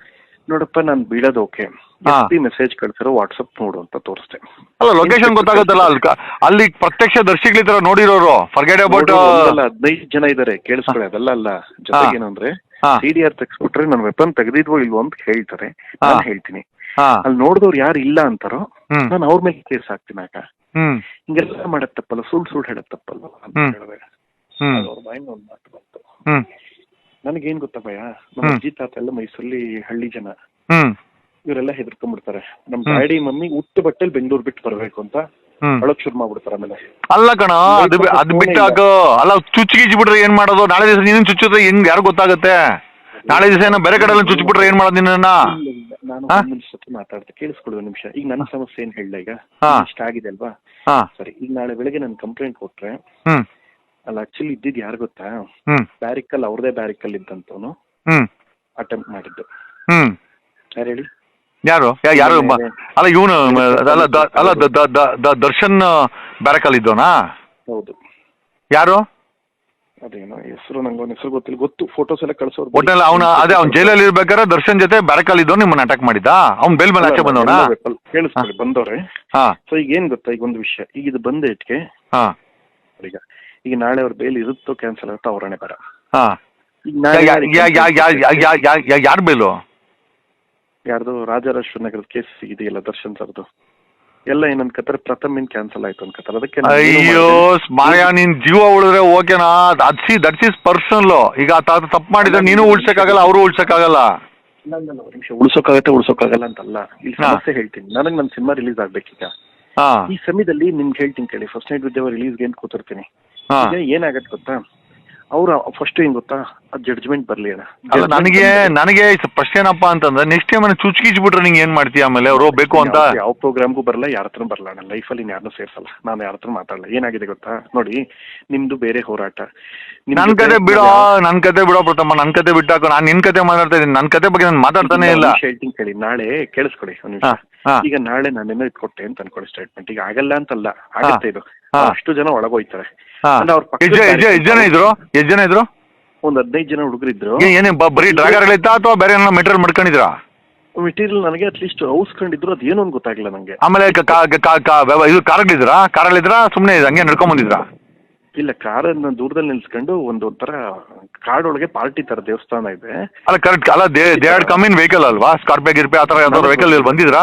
ನೋಡಪ್ಪ ನಾನು ಬೀಳೋದು ಓಕೆ ಹಾ. ಮೆಸೇಜ್ ಕಳ್ಸಿರೋ ವಾಟ್ಸಪ್ ನೋಡು ಅಂತ ತೋರಿಸ್ದೆ. ಅಲ್ಲ ಲೊಕೇಶನ್ ಗೊತ್ತಾಗುತ್ತಲ್ಲ ಅಲ್ಲಿ ಕ- ಅಲ್ಲಿ ಪ್ರತ್ಯಕ್ಷ ದರ್ಶಿಗಳಿದ್ರ ನೋಡಿರೋರು. ಫರ್ಗೆಟ್ ಅಬೌಟ್ ಹದಿನೈದು ಜನ ಇದಾರೆ ಕೇಳಿಸ್ಕೊಳ್ಳಿ ಅದೆಲ್ಲ ಅಲ್ಲ. ಜೊತೆಗೆ ಏನಂದ್ರೆ ಸಿ ಡಿ ಆರ್ ತೆಗ್ಸ್ಬಿಟ್ರೆ ನನ್ನ ವೆಪನ್ ತೆಗೆದಿದ್ವೋ ಇಲ್ವೋ ಅಂತ ಹೇಳ್ತಾರೆ. ನಾನು ಹೇಳ್ತೀನಿ. ಅಲ್ಲಿ ನೋಡಿದವ್ರು ಯಾರು ಇಲ್ಲ ಅಂತಾರೋ ನಾನು ಅವ್ರ ಮೇಲೆ ಕೇಸ್ ಹಾಕ್ತೀನಿ ಆಕ ಹಿಂಗೆಲ್ಲ ಮಾಡಕ್ ತಪ್ಪಲ್ಲ ಸುಳ್ಳು ಸುಳ್ಳು ಹೇಳಕ್ ತಪ್ಪಲ್ಲ ಅಂತ. ಹೇಳಿದೆ ಅವ್ರ ಬಾಯಿಂದ ಒಂದು ಮಾತು ಬಂತು. ನನಗೇನ್ ಗೊತ್ತಾ ಭಯ? ನಮ್ಮ. ಅಜ್ಜಿ ತಾತ ಎಲ್ಲ ಮೈಸೂರಲ್ಲಿ ಹಳ್ಳಿ ಜನ. ಇವರೆಲ್ಲ ಹೆದರ್ಕೊಂಡ್ಬಿಡ್ತಾರೆ. ನಮ್. ಡ್ಯಾಡಿ ಮಮ್ಮಿ ಉಟ್ಟು ಬಟ್ಟೆಲ್ ಬೆಂಗಳೂರು ಬಿಟ್ಟು ಬರ್ಬೇಕು ಅಂತ. ಅಳಕ್ ಶುರು ಮಾಡ್ಬಿಡ್ತಾರೆ ಆಮೇಲೆ. ಅಲ್ಲ ಕಣ ಅದು ಅದ್ ಅದು ಬಿಟ್ಟು ಹಾಕು ಅಲ್ಲ ಚುಚ್ಚಿ ಗಿಚ್ಚಿ ಬಿಟ್ರೆ ಏನ್ ಮಾಡೋದು? ನಾಳೆ ದಿವಸ ನೀನು ಚುಚ್ಚಿದ್ರೆ ಹೆಂಗ್ ಯಾರು ಗೊತ್ತಾಗುತ್ತೆ? ನಾಳೆ ದಿವಸ ಏನೋ ಬೇರೆ ಕಡೆ ಎಲ್ಲ ಚುಚ್ಚಿಬಿಟ್ರೆ ಏನ್ ಮಾಡೋದು ನಿನ್ನ ಇಲ್ಲ, ಇಲ್ಲ. ನಾನು ಹಾ? ಒಂದ್ ನಿಮಿಷ ಕೇಳಿಸ್ಕೊಳ್ಳಿ ಒಂದ್ ನಿಮಿಷ. ಈಗ ನನ್ನ ಸಮಸ್ಯೆ ಏನ್ ಹೇಳ ಈಗ? ಹಾ. ಇಷ್ಟ ಆಗಿದೆ ಅಲ್ವಾ ಹಾ. ಸರಿ ಈಗ ನಾಳೆ ಬೆಳಗ್ಗೆ ನಾನು ಕಂಪ್ಲೇಂಟ್ ಕೊಟ್ರೆ ಹ್ಮ್. ಅಲ್ಲ ಆಕ್ಚುಲಿ ಇದ್ದಿದ್ ಯಾರು ಗೊತ್ತಾ? ಹ್ಮ್. ಬ್ಯಾರಿಕಲ್ ಅವ್ರದೇ ಬ್ಯಾರಿಕಲ್ ಇದ್ದಂತವನು ಹ್ಮ್. ಅಟೆಂಪ್ಟ್ ಮಾಡಿದ್ದು. ಹ್ಮ್. ಯಾರು ಹೇಳಿ? ಯಾರು? ಯಾರು ಅಲ್ಲ ಇವನು ಅಲ್ಲ ಅಲ್ಲ ದರ್ಶನ್ ಬ್ಯಾರಕಲ್ ಇದ್ದೋನಾ ಹೌದು. ಯಾರು? ಅದೇನೋ ಹೆಸರು ನಂಗೆ ಅವ್ನ ಹೆಸರು ಗೊತ್ತಿಲ್ಲ. ಗೊತ್ತು ಫೋಟೋಸ್ ಎಲ್ಲ ಕಳ್ಸೋರು ಒಟ್ಟಲ್ಲಿ ಅವನ ಅದೇ ಅವ್ನ ಜೈಲಲ್ಲಿ ಇರ್ಬೇಕಾದ್ರೆ ದರ್ಶನ್ ಜೊತೆ ಬ್ಯಾರಕಲ್ಲಿ ಇದ್ದವ್ ನಿಮ್ಮನ್ನ ಅಟ್ಯಾಕ್ ಮಾಡಿದ್ದ? ಅವ್ನ್ ಬೇಲ್ ಮೇಲೆ ಆಚೆ ಬಂದವನ? ಕೇಳಿಸ್ಕೊಳ್ಳಿ ಬಂದವ್ರೆ. ಹಾ. ಸೊ ಈಗ ಏನ್ ಗೊತ್ತಾ ಈಗ ಒಂದು ವಿಷಯ. ಈಗ ಇದು ಬಂದ ಇಟ್ಕೆ ಹಾ. ಈಗ ಈಗ ನಾಳೆ ಅವ್ರ ಬೇಲ್ ಇರುತ್ತೋ ಕ್ಯಾನ್ಸಲ್ ಆಗುತ್ತೋ ಅವರಣೆ ಬರ ಹಾ. ಯಾರ ಬೇಲು ಯಾರ್ದು ರಾಜರಾಜೇಶ್ವರ ನಗರದ ಕೇಸ್ ಇದೆಯಲ್ಲ ದರ್ಶನ್ ಸರ್ದು. ಎಲ್ಲ ಏನ್ ಕತ್ತಾರೆ ಪ್ರಥಮ್ ಇನ್ ಕ್ಯಾನ್ಸಲ್ ಆಯ್ತು ಅನ್ಕತ್ತಾರೆ ಅದಕ್ಕೆ ನಾನ್ ಏನು ಅಯ್ಯೋ ಮಾಯಾ ನಿನ್ ಜೀವ ಉಳಿದ್ರೆ ಓಕೆನಾ ಅದ್ಸಿ ದಟ್ಸ್ ಇಸ್ ಪರ್ಸನಲ್ ಈಗ ತಾತ ತಪ್ಪು ಮಾಡಿದ್ರೆ ನೀನು ಉಳ್ಸಕ್ಕಾಗಲ್ಲ ಅವರು ಉಳ್ಸಕ್ಕಾಗಲ್ಲ. ಇಲ್ಲ, ಇಲ್ಲ, ಒಂದ್ ನಿಮಿಷ ಉಳ್ಸೋಕ್ಕಾಗತ್ತೆ ಉಳ್ಸೋಕ್ಕಾಗಲ್ಲ ಅಂತಲ್ಲ. ಇಲ್ಲಿ ಹಾ. ಸಮಸ್ಯೆ ಹೇಳ್ತೀನಿ. ನನಗೆ ನನ್ನ ಸಿನಿಮಾ ರಿಲೀಸ್ ಆಗ್ಬೇಕೀಗ. ಹಾ. ಈ ಸಮಯದಲ್ಲಿ ನಿಮ್ಗೆ ಹೇಳ್ತೀನಿ ಕೇಳಿ. ಫಸ್ಟ್ ನೈಟ್ ವಿದ್ಯಾವ ರಿಲೀಸ್ಗೆ ಅಂತ ಕೂತಿರ್ತೀನಿ? ಹಾ. ಈಗ ಏನಾಗತ್ತೆ ಗೊತ್ತಾ? ಅವ್ರ ಫಸ್ಟ್ ಏನ್ ಗೊತ್ತಾ? ಆ ಜಡ್ಜ್ಮೆಂಟ್ ಬರ್ಲಿ ಅಣ್ಣ. ಅಲ್ಲ ನನಗೆ ನನಗೆ ಫಸ್ಟ್ ಏನಪ್ಪಾ ಅಂತಂದ್ರೆ ನೆಕ್ಸ್ಟ್ ಟೈಮ್ ಚುಚ್ಕಿಚ್ ಬಿಟ್ರೆ ನಿಂಗೆ ಏನ್ ಮಾಡ್ತೀಯ ಆಮೇಲೆ? ಅವ್ರು ಬೇಕು ಅಂತ? ಯಾವ- ಪ್ರೋಗ್ರಾಮ್ಗೂ ಬರಲ್ಲ ಯಾರ ಹತ್ರ ಬರಲ್ಲ ಅಣ್ಣ. ಲೈಫಲ್ಲಿ ಯಾರನ್ನೂ ಸೇರ್ಸಲ್ಲ. ನಾನು ಯಾರ ಹತ್ರ ಮಾತಾಡಲ್ಲ. ಏನಾಗಿದೆ ಗೊತ್ತಾ? ನೋಡಿ ನಿಮ್ದು ಬೇರೆ ಹೋರಾಟ. ನನ್ ಕತೆ ಬಿಡೋ ನನ್ ಕತೆ ಬಿಡೋ ಪ್ರಥಮ ನನ್ ಕತೆ ಬಿಟ್ಟಾಕ. ನಾನ್ ನಿನ್ ಕತೆ ಮಾತಾಡ್ತಾ ಇದ್ದೀನಿ. ನನ್ ಕತೆ ಬಗ್ಗೆ ನಾನು ಮಾತಾಡ್ತಾನೆ ಇಲ್ಲ. ಹೇಳ್ತೀನಿ ಕೇಳಿ. ನಾಳೆ ಕೇಳಿಸ್ಕೊಡಿ ಒಂದ್ ನಿಮಿಷ. ಈಗ ನಾಳೆ ನಾನೇನೋ ಇಟ್ಕೊಟ್ಟೆ ಅಂತ ಅನ್ಕೊಳ್ಳಿ ಸ್ಟೇಟ್ಮೆಂಟ್ ಈಗ ಆಗಲ್ಲ ಅಂತಲ್ಲ ಆಗುತ್ತೆ ಇದು. ಅಷ್ಟು ಜನ ಒಳಗೋಯ್ತಾರೆ. ಅವ್ರ ಎಷ್ಟ್ ಜನ- ಇದ್ರು? ಎಷ್ಟ್ ಜನ ಇದ್ರು? ಒಂದ್ ಹದಿನೈದು ಜನ ಹುಡುಗರಿದ್ರು. ಇದ್ರು ಏನೇ ಬರೀ ಡ್ರಾಗರ್ ಇತ್ತಾ ಅಥವಾ ಬೇರೆ ಏನೋ ಮೆಟೀರಿಯಲ್ ಮಾಡ್ಕೊಂಡಿದ್ರ? ಮೆಟೀರಿಯಲ್ ನನಗೆ ಅಟ್ಲೀಸ್ಟ್ ಔಸ್ಕೊಂಡಿದ್ರು ಅದು ಏನು ಅಂತ ಗೊತ್ತಾಗಿಲ್ಲ ನಂಗೆ. ಆಮೇಲೆ ಕ- ಕಾ- ಇದ್ರ ಕಾ- ವ್ಯವ- ಇದು ಕಾರಲ್ಲಿದ್ರಾ ಕಾರಲ್ಲಿದ್ರಾ ಸುಮ್ಮನೆ ಹಂಗೆ ನಡ್ಕೊಂಡ್ ಬಂದಿದ್ರಾ ಇಲ್ಲ ಕಾರನ್ನ ದೂರದಲ್ಲಿ ನಿಲ್ಸ್ಕೊಂಡು ಒಂದು ಕಾರ್ಡ್ ಒಳಗೆ ಪಾರ್ಟಿ ತರ ದೇವಸ್ಥಾನ ಇದೆ. ಅಲ್ಲ ಕರೆಕ್ಟ್ ಅಲ್ಲ they they come in vehicle ಅಲ್ವಾ? ಸ್ಕಾರ್ಪಿಯೋ ಗಿರ್ಪಿ ಆ ತರ ಯಾವ್ದಾದ್ರು ವೆಹಿಕಲ್ ಇಲ್ಲಿ ಬಂದಿದ್ರಾ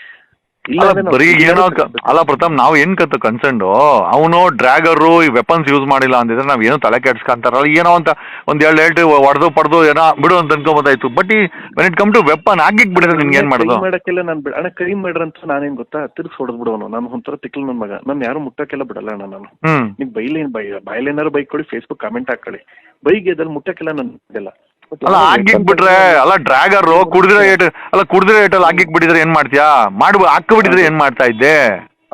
ಬರೀ ಏನೋ ಅಲ್ಲ ಪ್ರಥಮ್ ನಾವ್ ಏನ್ ಕತ್ತ ಕನ್ಸರ್ನ್ ಅವನು ಡ್ರ್ಯಾಗರು ಈ ವೆಪನ್ಸ್ ಯೂಸ್ ಮಾಡಿಲ್ಲ ಅಂದಿದ್ರೆ ನಾವ್ ಏನೋ ತಲೆ ಕೆಡ್ಸ್ಕೊಂತಾರಲ್ಲ ಏನೋ ಅಂತ ಒಂದ್ ಎರಡು ಹೇಳ್ತಿ ಹೊಡೆದು ಪಡೆದು ಏನೋ ಬಿಡು ಅಂತ ಅನ್ಕೊಂಬೋದಾಯ್ತು ಬಟ್ ಈ when it come to weapon ಆಗಿಕ್ ಬಿಡಿದ್ರೆ ನಿನ್ಗೆ ಏನ್ ಮಾಡೋದು? ಮಾಡಕ್ಕೆಲ್ಲ ನಾನು ಬಿಡ ಅಣ್ಣ ಕೈ ಮಾಡ್ರಂತ ನಾನೇನ್ ಗೊತ್ತಾ? ತಿರ್ಸ್ ಹೊಡೆದ್ ಬಿಡೋನು. ನಾನು ಒಂಥರ ತಿಕ್ಲು ನನ್ ಮಗ. ನಾನು ಯಾರು ಮುಟ್ಟಕ್ಕೆಲ್ಲ ಬಿಡಲ್ಲ ಅಣ್ಣ ನಾನು. ನೀವು ಬೈಲೇನ್ ಬೈ ಬಾಯಲ್ಲೇನಾರು ಬೈಕ್ ಕೊಡಿ ಫೇಸ್ಬುಕ್ ಕಮೆಂಟ್ ಹಾಕೊಳ್ಳಿ. ಬೈಗೆ ಅದ್ರಲ್ಲಿ ಮುಟ್ಟಕ್ಕೆಲ್ಲ ನನ್ ಇದೆಲ್ಲ ಅಲ್ಲ ಹಾಕಿ ಬಿಟ್ರೆ ಅಲ್ಲ ಡ್ರ್ಯಾಗರ್ ಕುಡಿದ್ರೆ ಏಟ್ ಅಲ್ಲ ಕುಡಿದ್ರೆ ಏಟಲ್ಲಿ ಹಾಕಿಕ್ ಬಿಟ್ಟಿದ್ರೆ ಏನ್ ಮಾಡ್ತೀಯಾ? ಮಾಡ್ಬ ಹಾಕಿ ಬಿಟ್ಟಿದ್ರೆ ಏನ್ ಮಾಡ್ತಾ ಇದ್ದೆ?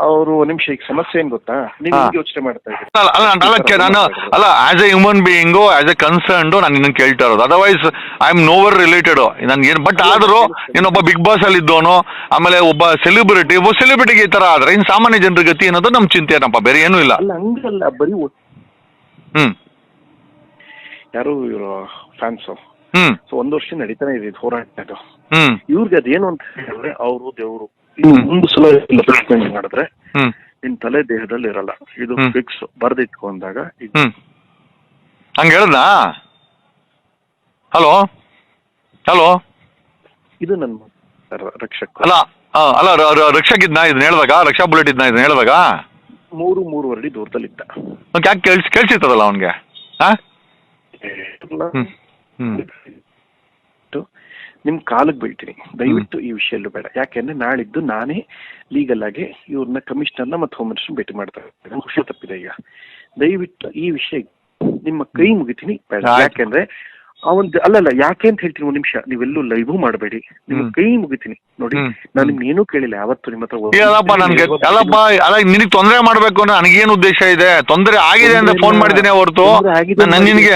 ಅವರು ನಿಮಿಷ ಈಗ ಸಮಸ್ಯೆ ಏನ್ ಗೊತ್ತಾ? ನೀವು ಯೋಚನೆ ಮಾಡ್ತಾ ಇದ್ದೀರಿ. ಅಲ್ಲ ಅಲ್ಲ ನಾನು ಅಲ್ಲ ನಾನು as a human being as a concern ನಾನು ನಿನ್ನ ಕೇಳ್ತಾ ಇರೋದು. Otherwise I am nowhere related ನನ್ಗೆ ಏನು ಬಟ್ ಆದರೂ ಇನ್ನೊಬ್ಬ ಬಿಗ್ ಬಾಸ್ ಅಲ್ಲಿ ಇದ್ದೋನು ಆಮೇಲೆ ಒಬ್ಬ ಸೆಲೆಬ್ರಿಟಿ ಒಬ್ಬ ಸೆಲೆಬ್ರಿಟಿಗೆ ಈ ತರ ಆದ್ರೆ ಇನ್ ಸಾಮಾನ್ಯ ಜನರ ಗತಿ ಅನ್ನೋದು ನಮ್ ಚಿಂತೆ ಏನಪ್ಪ? ಬೇರೆ ಏನೂ ಇಲ್ಲ. ಅಲ್ಲ ಹಂಗಲ್ಲ ಬರೀ ಹ್ಮ್. ಯಾರು ಫ್ಯಾನ್ಸು ಸೊ ಒಂದ್ ವರ್ಷ ನಡೀತಾನೆ ಇದೆ ಇದು ಹೋರಾಟ ಇದು ಇವ್ರಿಗೆ ಅದೇನು ಅಂತ ಹೇಳಿದ್ರೆ ಅವರು ದೇವರು ಒಂದು ಸಲ ಮಾಡಿದ್ರೆ ನಿನ್ ತಲೆ ದೇಹದಲ್ಲಿ ಇರಲ್ಲ. ಇದು ಫಿಕ್ಸ್ ಬರ್ದಿಟ್ಕೊಂಡಾಗ ಹ್ಮ್. ಹಂಗೆ ಹೇಳ್ದಾ ಹಲೋ? ಹಲೋ? ಇದು ನನ್ನ ರಕ್ಷಕ. ಅಲ್ಲ ಅಲ್ಲ ರಕ್ಷಕ್ ಇದ್ನ? ಇದನ್ನ ಹೇಳ್ದಾಗ? ರಕ್ಷಾ ಬುಲೆಟ್ ಇದ್ನ? ಇದನ್ನ ಹೇಳಿದಾಗ? ಮೂರು ಮೂರುವರೆ ದೂರದಲ್ಲಿ ದೂರದಲ್ಲಿದ್ದ. ಯಾಕೆ ಕೇಳ್ಸಿ ಕೇಳ್ಸಿರ್ತದಲ್ಲ ಅವನಿಗೆ? ಹಾ ನಿಮ್ ಕಾಲಿಗೆ ಬೀಳ್ತೀನಿ ದಯವಿಟ್ಟು ಈ ವಿಷಯಲ್ಲೂ ಬೇಡ. ಯಾಕೆಂದ್ರೆ ನಾಳಿದ್ದು ನಾನೇ ಲೀಗಲ್ ಆಗಿ ಇವ್ರನ್ನ ಕಮಿಷನರ್ನ ಮತ್ತೆ ಹೋಮ್ ಮಿನಿಸ್ಟರ್ ಭೇಟಿ ಮಾಡ್ತಾ ಖುಷಿ ಹುಷಾರ್ ತಪ್ಪಿದೆ ಈಗ. ದಯವಿಟ್ಟು ಈ ವಿಷಯ ನಿಮ್ಮ ಕೈ ಮುಗಿತೀನಿ. ಬೇಡ. ಯಾಕೆಂದ್ರೆ ಅವನ್ ಅಲ್ಲಲ್ಲ ಯಾಕೆ ಅಂತ ಹೇಳ್ತೀನಿ ಒಂದ್ ನಿಮಿಷ. ನೀವೆಲ್ಲೂ ಲೈವ್ ಮಾಡಬೇಡಿ. ನಿಮ್. ಕೈ ಮುಗಿತೀನಿ. ನೋಡಿ. ನಾನು ನಿಮ್ಗೆ ಏನೂ ಕೇಳಿಲ್ಲ. ಯಾವತ್ತು ನಿಮ್ಮ ಹತ್ರ ಅಲ್ಲಪ್ಪ ನನ್ಗೆ ಅಲ್ಲಪ್ಪ ಅಲ್ಲ ನಿನಗೆ ತೊಂದರೆ ಮಾಡ್ಬೇಕು ಅಂದ್ರೆ ನನಗೇನು ಉದ್ದೇಶ ಇದೆ? ತೊಂದರೆ ಆಗಿದೆ ಅಂತ ಫೋನ್ ಮಾಡಿದೀನಿ ಮಾಡಿದ್ದೀನಿ ಹೊರತು ನಾನು ನಿನಗೆ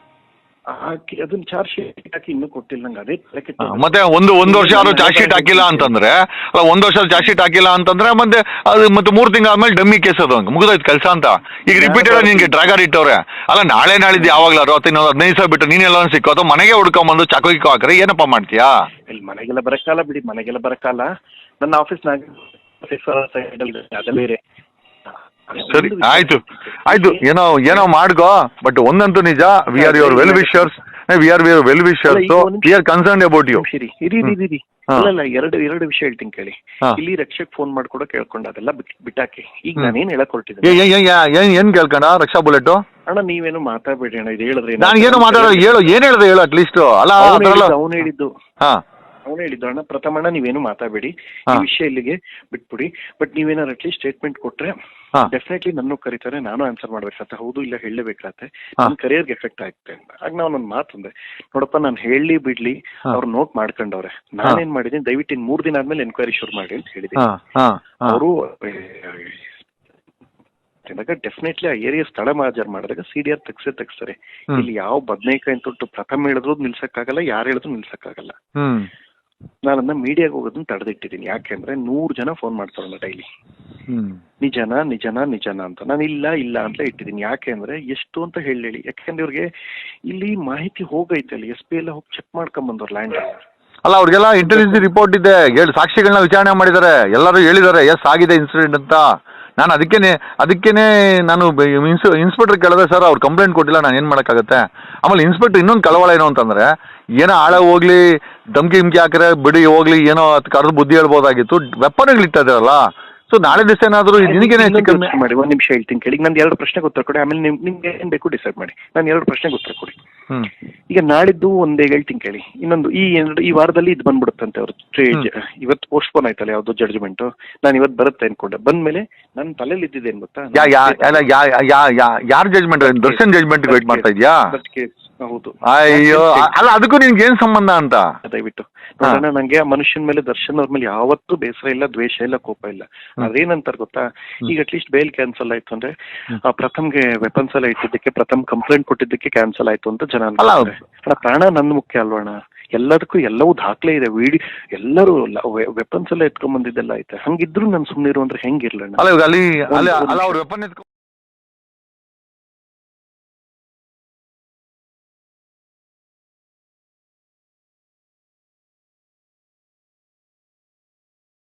ಹಾಕಿ ಅದನ್ನ ಚಾರ್ಜ್ ಶೀಟ್ ಹಾಕಿ ಇನ್ನೂ ಕೊಟ್ಟಿಲ್ಲ ನಂಗೆ ಅದೇ ತಲೆ ಕೆಟ್ಟ ಮತ್ತೆ ಒಂದು ಒಂದು ವರ್ಷ ಯಾರು ಚಾರ್ಜ್ ಶೀಟ್ ಹಾಕಿಲ್ಲ ಅಂತಂದ್ರೆ ಅಲ್ಲ ಒಂದು ವರ್ಷ ಚಾರ್ಜ್ ಶೀಟ್ ಹಾಕಿಲ್ಲ ಅಂತಂದ್ರೆ ಮತ್ತೆ ಅದು ಮತ್ತೆ ಮೂರು ತಿಂಗಳ ಆದ್ಮೇಲೆ ಡಮ್ಮಿ ಕೇಸ್ ಅದು ಹಂಗೆ ಮುಗಿದೋಯ್ತು ಕೆಲಸ ಅಂತ. ಈಗ ರಿಪೀಟ್ ರಿಪೀಟೆಡ್ ನಿನ್ಗೆ ಡ್ರಾಗರ್ ಇಟ್ಟವ್ರೆ. ಅಲ್ಲ ನಾಳೆ ನಾಳಿದ್ದು ಯಾವಾಗ್ಲಾರು ಅಥವಾ ಇನ್ನೊಂದು ಹದಿನೈದು ಸಾವಿರ ಬಿಟ್ಟು ನೀನೆಲ್ಲ ಸಿಕ್ಕೋ ಅಥವಾ ಮನೆಗೆ ಹುಡ್ಕೊಂಬಂದು ಚಾಕು ಗಿಕ್ಕು ಹಾಕ್ರೆ ಏನಪ್ಪ ಮಾಡ್ತೀಯಾ? ಇಲ್ಲಿ ಮನೆಗೆಲ್ಲ ಬರಕ್ಕಾಲ ಬಿಡಿ ಮನೆಗೆಲ್ಲ ಬರಕ್ಕಾಲ ನನ್ನ ಆಫೀಸ್ನಾಗ ಸೈಡಲ್ಲಿ ಅದೇ ಬೇರೆ. ಸರಿ ಆಯ್ತು. ಆಯ್ತು ಏನೋ ಏನೋ ಮಾಡ್ಕೋ ಬಟ್ ಒಂದಂತೂ ನಿಜ we are your well wishers we are we are well wishers. We are concern about you ಇರಿ ಇರಿ ಇರಿ, ಇರಿ. ಅಲ್ಲ ಎರಡು ಎರಡು ವಿಷಯ ಹೇಳ್ತೀನಿ ಕೇಳಿ. ಇಲ್ಲಿ ರಕ್ಷಕ್ ಫೋನ್ ಮಾಡ್ಕೊಡೋ ಕೇಳ್ಕೊಂಡ ಅದೆಲ್ಲ ಬಿಟ್- ಬಿಟ್ಟಾಕಿ. ಈಗ. ನಾನೇನ್ ಹೇಳಕ್ ಹೊರಟಿದ್ದೀನಿ ಏನ್ ಏನ್ ಕೇಳ್ಕೊಂಡ ರಕ್ಷಾ ಬುಲೆಟ್ ಅಣ್ಣ ನೀವೇನು ಮಾತಾಡ್ಬೇಡಿ ಅಣ್ಣ ಇದು ಹೇಳಿದ್ರೆ ನಾನು ಏನು ಮಾತಾಡೋ ಹೇಳು ಏನ್ ಹೇಳ್ದೆ ಹೇಳು ಅಟ್ಲೀಸ್ಟ್ ಅಲ್ಲ ಅವ್ನು ಹೇಳಿದ್ದು ಹಾ. ಅವನು ಹೇಳಿದ್ದು ಅಣ್ಣ ಪ್ರಥಮಣ್ಣ ನೀವೇನು ಮಾತಾಡಬೇಡಿ. ಈ ವಿಷಯ ಇಲ್ಲಿಗೆ ಬಿಟ್ಬಿಡಿ. ಬಟ್ ನೀವೇನಾರು ಅಟ್ಲೀಸ್ಟ್ ಸ್ಟೇಟ್ಮೆಂಟ್ ಕೊಟ್ರೆ. ಡೆಫಿನೆಟ್ಲಿ ನನ್ನ ಕರೀತಾರೆ ನಾನು ಆನ್ಸರ್ ಮಾಡ್ಬೇಕಾಗತ್ತೆ ಹೌದು ಇಲ್ಲ ಹೇಳಲೇಬೇಕಾಗತ್ತೆ. ನನ್ನ ಕರಿಯರ್ಗೆ ಎಫೆಕ್ಟ್ ಆಗುತ್ತೆ ಅಂತ. ಆಗ ನಾವು ಒಂದು ಮಾತಂದೆ ನೋಡಪ್ಪ ನಾನು ಹೇಳಿ ಬಿಡ್ಲಿ. ಅವ್ರು ನೋಟ್ ಮಾಡ್ಕೊಂಡವ್ರೆ. ನಾನೇನ್ ಮಾಡಿದೀನಿ ದಯವಿಟ್ಟು ಇನ್ ಮೂರ್ ದಿನ ಆದ್ಮೇಲೆ ಎನ್ಕ್ವೈರಿ ಶುರು ಮಾಡಿ ಅಂತ ಹೇಳಿದೆ ಹಾ ಹಾ ಹಾ. ಅವರು ಡೆಫಿನೆಟ್ಲಿ ಆ ಏರಿಯಾ ಸ್ಥಳ ಮಾಜರ್ ಮಾಡಿದಾಗ ಸಿ ಡಿ ಆರ್ ತೆಗ್ಸೇ ತೆಗ್ಸ್ತಾರೆ. ಇಲ್ಲಿ ಯಾವ ಬದನೇಕಾಯಿ ತೊಟ್ಟು ಪ್ರಥಮ ಹೇಳಿದ್ರು ನಿಲ್ಸಕ್ಕಾಗಲ್ಲ ಯಾರು ಹೇಳಿದ್ರು ನಿಲ್ಸಕ್ಕಾಗಲ್ಲ. ನಾನನ್ನ ಮೀಡಿಯಾಗ ಹೋಗೋದನ್ನ ತಡೆದಿಟ್ಟಿದ್ದೀನಿ ಯಾಕೆಂದ್ರೆ ನೂರು ಜನ ಫೋನ್ ಮಾಡ್ತಾರಲ್ಲ ಡೈಲಿ ನಿಜನ ನಿಜನ ನಿಜನ ಅಂತ. ನಾನು ಇಲ್ಲ ಇಲ್ಲ ಅಂತ ಇಟ್ಟಿದ್ದೀನಿ ಯಾಕೆ ಅಂದ್ರೆ ಎಷ್ಟು ಅಂತ ಹೇಳಿ ಯಾಕೆಂದ್ರೆ ಇವ್ರಿಗೆ ಇಲ್ಲಿ ಮಾಹಿತಿ ಹೋಗೈತೆ ಅಲ್ಲಿ. ಎಸ್ ಪಿ ಎಲ್ಲ ಹೋಗಿ ಚೆಕ್ ಮಾಡ್ಕೊಂಡ್ ಬಂದವ್ರು ಲ್ಯಾಂಡ್ ಅಲ್ಲ. ಅವ್ರಿಗೆಲ್ಲ ಇಂಟೆಲಿಜೆನ್ಸ್ ರಿಪೋರ್ಟ್ ಇದೆ. ಹೇಳಿ ಸಾಕ್ಷಿಗಳನ್ನ ವಿಚಾರಣೆ ಮಾಡಿದ್ದಾರೆ. ಎಲ್ಲರೂ ಹೇಳಿದ್ದಾರೆ ಎಸ್ ಆಗಿದೆ ಇನ್ಸಿಡೆಂಟ್ ಅಂತ. ನಾನು ಅದಕ್ಕೇನೆ ಅದಕ್ಕೇನೆ ನಾನು ಇನ್ಸ್ಪೆಕ್ಟರ್ ಕೇಳಿದೆ ಸರ್ ಅವ್ರು ಕಂಪ್ಲೇಂಟ್ ಕೊಟ್ಟಿಲ್ಲ. ನಾನು ಏನು ಮಾಡೋಕ್ಕಾಗತ್ತೆ? ಆಮೇಲೆ ಇನ್ಸ್ಪೆಕ್ಟರ್ ಇನ್ನೊಂದು ಕಳವಳ ಏನು ಅಂತಂದ್ರೆ ಏನೋ ಆಳ ಹೋಗ್ಲಿ ಧಮ್ಕಿ ಗಿಮ್ಕಿ ಹಾಕಿದ್ರೆ ಬಿಡಿ ಹೋಗ್ಲಿ ಏನೋ ಅದು ಕರೆದು ಬುದ್ಧಿ ಹೇಳ್ಬೋದಾಗಿತ್ತು. ವೆಪನ್ಗಳು ಇಟ್ಟಿದ್ದಾರಲ್ಲ ಸೊ ನಾಳೆ ದಿವಸ ಏನಾದರೂ ನಿನಗೇನೆ ಹೆಚ್ಚು ಕಮ್ಮಿ ಮಾಡಿ ಒಂದ್ ನಿಮಿಷ ಹೇಳ್ತೀನಿ ಕೇಳಿ. ನಂದು ಎರಡು ಪ್ರಶ್ನೆ ಉತ್ತರ ಕೊಡಿ. ಆಮೇಲೆ ನಿಮ್ ನಿಮ್ಗೆ ಏನ್ ಬೇಕು ಡಿಸೈಡ್ ಮಾಡಿ. ನಾನು ಎರಡು ಪ್ರಶ್ನೆಗೆ ಉತ್ತರ ಕೊಡಿ. ಈಗ ನಾಳಿದ್ದು ಒಂದೇ ಹೇಳ್ತೀನಿ ಕೇಳಿ. ಇನ್ನೊಂದು ಈ ಎರಡು ಈ ವಾರದಲ್ಲಿ ಇದು ಬಂದ್ಬಿಡುತ್ತಂತೆ ಅವ್ರ. ಇವತ್ತು ಪೋಸ್ಟ್ಪೋನ್ ಆಯ್ತಲ್ಲ ಯಾವ್ದು ಜಡ್ಜ್ಮೆಂಟ್ ನಾನು ಇವತ್ತು ಬರುತ್ತೆ ಅನ್ಕೊಂಡೆ. ಬಂದ್ಮೇಲೆ ನನ್ನ ತಲೆಯಲ್ಲಿ ಇದ್ದಿದ್ದೇನು ಗೊತ್ತಾ? ಯಾ ಯಾ ಅಲ್ಲ ಯಾ ಯಾ ಯಾ ಯಾರ ಜಜ್ಮೆಂಟ್ ದರ್ಶನ್ ಜಡ್ಜ್ಮೆಂಟ್ ವೇಟ್ ಮಾಡ್ತಾ ಇದೆಯಾ? ಹೌದು. ಅಯ್ಯೋ ಅಲ್ಲ ಅದಕ್ಕೂ ನಿನ್ಗೆ ಏನ್ ಸಂಬಂಧ ಅಂತ? ದಯವಿಟ್ಟು. ನೋಡೋಣ ನಂಗೆ ಆ ಮನುಷ್ಯನ ಮೇಲೆ ದರ್ಶನ್ ಅವ್ರ ಮೇಲೆ ಯಾವತ್ತೂ ಬೇಸರ ಇಲ್ಲ ದ್ವೇಷ ಇಲ್ಲ ಕೋಪ ಇಲ್ಲ. ಅದೇನಂತಾರ ಗೊತ್ತಾ? ಈಗ ಅಟ್ಲೀಸ್ಟ್ ಬೇಲ್ ಕ್ಯಾನ್ಸಲ್ ಆಯ್ತು ಅಂದ್ರೆ ಆ ಪ್ರಥಮ್ಗೆ ವೆಪನ್ಸ್ ಎಲ್ಲ ಇಟ್ಟಿದ್ದಕ್ಕೆ ಪ್ರಥಮ್ ಕಂಪ್ಲೇಂಟ್ ಕೊಟ್ಟಿದ್ದಕ್ಕೆ ಕ್ಯಾನ್ಸಲ್ ಆಯ್ತು ಅಂತ ಜನ ಅನ್ಕೊಂತಾರೆ. ಅಣ್ಣ ಪ್ರಾಣ ನನ್ನ ಮುಖ್ಯ ಅಲ್ವಣ್ಣ ಎಲ್ಲದಕ್ಕೂ ಎಲ್ಲವೂ ದಾಖಲೆ ಇದೆ. ವಿಡಿ ಎಲ್ಲರೂ ವೆಪನ್ಸ್ ಎಲ್ಲ ಎತ್ಕೊಂಡ್ ಬಂದಿದ್ದೆಲ್ಲ ಐತೆ. ಹಂಗಿದ್ರು ನಾನು ಸುಮ್ಮನೆ ಅಂದ್ರೆ ಹೆಂಗಿರ್ಲಣ್ಣ ಅಲ್ಲ ಇವಾಗ ಅಲ್ಲಿ ಅಲ್ಲಿ ಅಲ್ಲ ಅವ್ರ ವೆಪನ್ ಎತ್ಕೊ